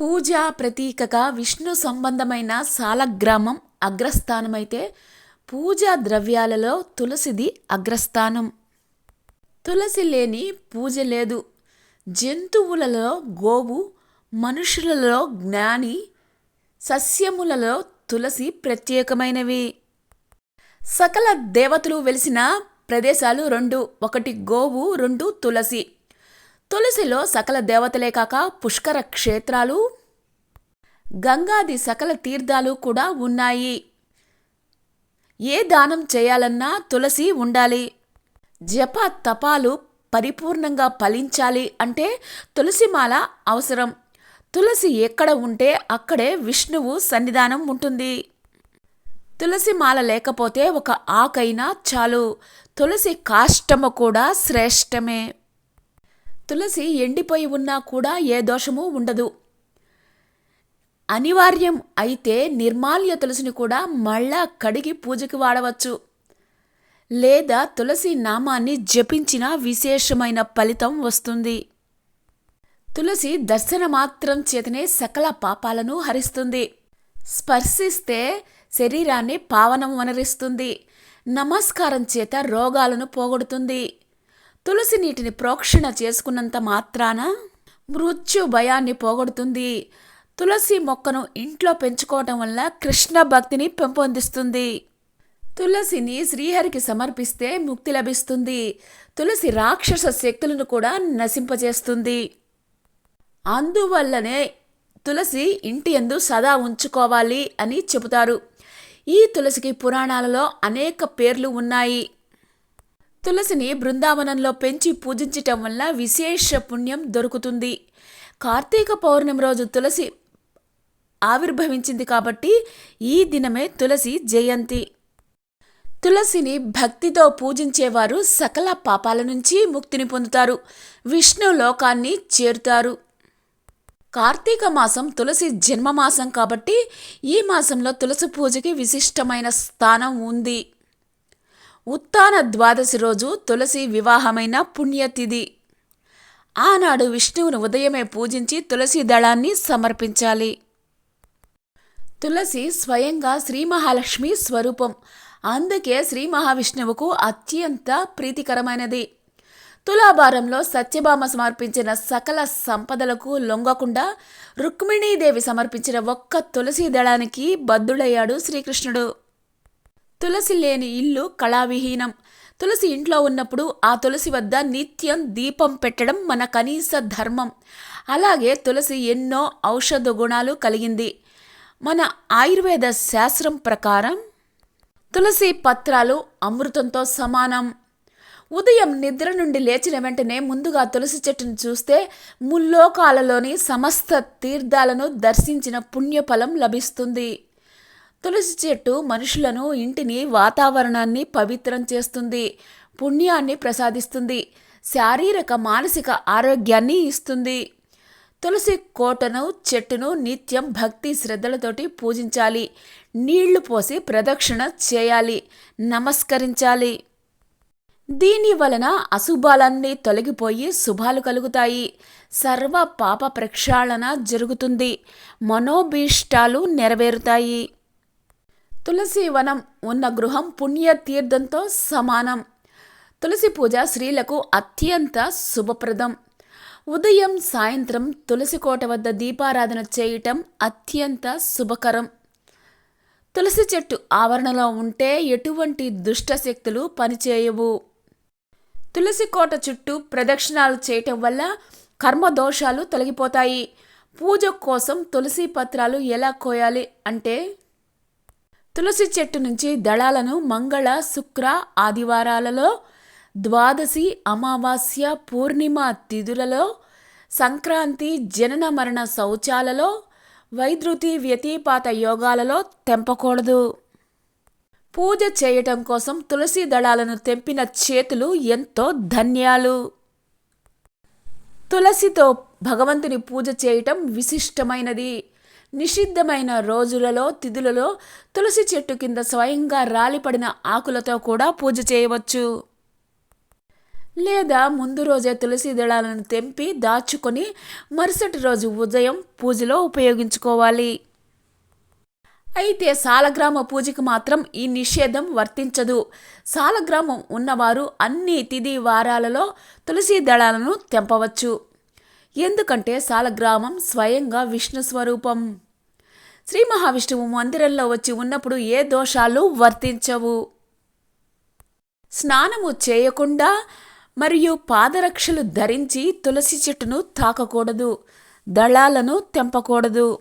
పూజా ప్రతీకగా విష్ణు సంబంధమైన సాలగ్రామం అగ్రస్థానమైతే పూజా ద్రవ్యాలలో తులసిది అగ్రస్థానం. తులసి లేని పూజ లేదు. జంతువులలో గోవు మనుషులలో జ్ఞాని సస్యములలో తులసి ప్రత్యేకమైనవి. సకల దేవతలు వెలిసిన ప్రదేశాలు రెండు. ఒకటి గోవు రెండు తులసి. తులసిలో సకల దేవతలే కాక పుష్కర క్షేత్రాలు గంగాది సకల తీర్థాలు కూడా ఉన్నాయి. ఏ దానం చేయాలన్నా తులసి ఉండాలి. జప తపాలు పరిపూర్ణంగా ఫలించాలి అంటే తులసిమాల అవసరం. తులసి ఎక్కడ ఉంటే అక్కడే విష్ణువు సన్నిధానం ఉంటుంది. తులసి మాల లేకపోతే ఒక ఆకైనా చాలు. తులసి కాష్టము కూడా శ్రేష్టమే. తులసి ఎండిపోయి ఉన్నా కూడా ఏ దోషము ఉండదు. అనివార్యం అయితే నిర్మాల్య తులసిని కూడా మళ్ళా కడిగి పూజకి వాడవచ్చు. లేదా తులసి నామాన్ని జపించిన విశేషమైన ఫలితం వస్తుంది. తులసి దర్శన మాత్రం చేతనే సకల పాపాలను హరిస్తుంది. స్పర్శిస్తే శరీరాన్ని పావనం వనరిస్తుంది. నమస్కారం చేత రోగాలను పోగొడుతుంది. తులసి నీటిని ప్రోక్షణ చేసుకున్నంత మాత్రాన మృత్యు భయాన్ని పోగొడుతుంది. తులసి మొక్కను ఇంట్లో పెంచుకోవటం వల్ల కృష్ణ భక్తిని పెంపొందిస్తుంది. తులసిని శ్రీహరికి సమర్పిస్తే ముక్తి లభిస్తుంది. తులసి రాక్షస శక్తులను కూడా నశింపజేస్తుంది. అందువల్లనే తులసి ఇంటి ఎందు సదా ఉంచుకోవాలి అని చెబుతారు. ఈ తులసికి పురాణాలలో అనేక పేర్లు ఉన్నాయి. తులసిని బృందావనంలో పెంచి పూజించటం వల్ల విశేష పుణ్యం దొరుకుతుంది. కార్తీక పౌర్ణమి రోజు తులసి ఆవిర్భవించింది కాబట్టి ఈ దినమే తులసి జయంతి. తులసిని భక్తితో పూజించేవారు సకల పాపాల నుంచి ముక్తిని పొందుతారు. విష్ణు లోకాన్ని చేరుతారు. కార్తీక మాసం తులసి జన్మమాసం కాబట్టి ఈ మాసంలో తులసి పూజకి విశిష్టమైన స్థానం ఉంది. ఉత్తాన ద్వాదశి రోజు తులసి వివాహమైన పుణ్యతిథి. ఆనాడు విష్ణువును ఉదయమే పూజించి తులసి దళాన్ని సమర్పించాలి. తులసి స్వయంగా శ్రీ మహాలక్ష్మి స్వరూపం. అందుకే శ్రీ మహావిష్ణువుకు అత్యంత ప్రీతికరమైనది. తులాభారంలో సత్యభామ సమర్పించిన సకల సంపదలకు లొంగకుండా రుక్మిణీదేవి సమర్పించిన ఒక్క తులసి దళానికి బద్దుడయ్యాడు శ్రీకృష్ణుడు. తులసి లేని ఇల్లు కళావిహీనం. తులసి ఇంట్లో ఉన్నప్పుడు ఆ తులసి వద్ద నిత్యం దీపం పెట్టడం మన కనీస ధర్మం. అలాగే తులసి ఎన్నో ఔషధ గుణాలు కలిగింది. మన ఆయుర్వేద శాస్త్రం ప్రకారం తులసి పత్రాలు అమృతంతో సమానం. ఉదయం నిద్ర నుండి లేచిన వెంటనే ముందుగా తులసి చెట్టును చూస్తే ముల్లోకాలలోని సమస్త తీర్థాలను దర్శించిన పుణ్యఫలం లభిస్తుంది. తులసి చెట్టు మనుషులను ఇంటిని వాతావరణాన్ని పవిత్రం చేస్తుంది పుణ్యాన్ని ప్రసాదిస్తుంది శారీరక మానసిక ఆరోగ్యాన్ని ఇస్తుంది. తులసి కోటను చెట్టును నిత్యం భక్తి శ్రద్ధలతోటి పూజించాలి నీళ్ళు పోసి ప్రదక్షిణ చేయాలి నమస్కరించాలి. దీని వలన అశుభాలన్నీ తొలగిపోయి శుభాలు కలుగుతాయి. సర్వ పాప ప్రక్షాళన జరుగుతుంది. మనోభీష్టాలు నెరవేరుతాయి. తులసి వనం ఉన్న గృహం పుణ్యతీర్థంతో సమానం. తులసి పూజ స్త్రీలకు అత్యంత శుభప్రదం. ఉదయం సాయంత్రం తులసి కోట వద్ద దీపారాధన చేయటం అత్యంత శుభకరం. తులసి చెట్టు ఆవరణలో ఉంటే ఎటువంటి దుష్టశక్తులు పనిచేయవు. తులసి కోట చుట్టూ ప్రదక్షిణాలు చేయటం వల్ల కర్మదోషాలు తొలగిపోతాయి. పూజ కోసం తులసి పత్రాలు ఎలా కోయాలి అంటే తులసి చెట్టు నుంచి దళాలను మంగళ శుక్ర ఆదివారాలలో ద్వాదశి అమావాస్య పూర్ణిమ తిథులలో సంక్రాంతి జనన మరణ శౌచాలలో వైద్యుతి వ్యతిపాత యోగాలలో తెంపకూడదు. పూజ చేయటం కోసం తులసి దళాలను తెంపిన చేతులు ఎంతో ధన్యాలు. తులసితో భగవంతుని పూజ చేయటం విశిష్టమైనది. నిషిద్ధమైన రోజులలో తిథులలో తులసి చెట్టు కింద స్వయంగా రాలిపడిన ఆకులతో కూడా పూజ చేయవచ్చు. లేదా ముందు రోజే తులసి దళాలను తెంపి దాచుకొని మరుసటి రోజు ఉదయం పూజలో ఉపయోగించుకోవాలి. అయితే సాలగ్రామ పూజకు మాత్రం ఈ నిషేధం వర్తించదు. సాలగ్రామం ఉన్నవారు అన్ని తిథి వారాలలో తులసి దళాలను తెంపవచ్చు. ఎందుకంటే సాలగ్రామం స్వయంగా విష్ణు స్వరూపం. శ్రీ మహావిష్ణువు మందిరంలో వచ్చి ఉన్నప్పుడు ఏ దోషాలు వర్తించవు. స్నానము చేయకుండా మరియు పాదరక్షలు ధరించి తులసి చెట్టును తాకకూడదు. దళాలను తెంపకూడదు.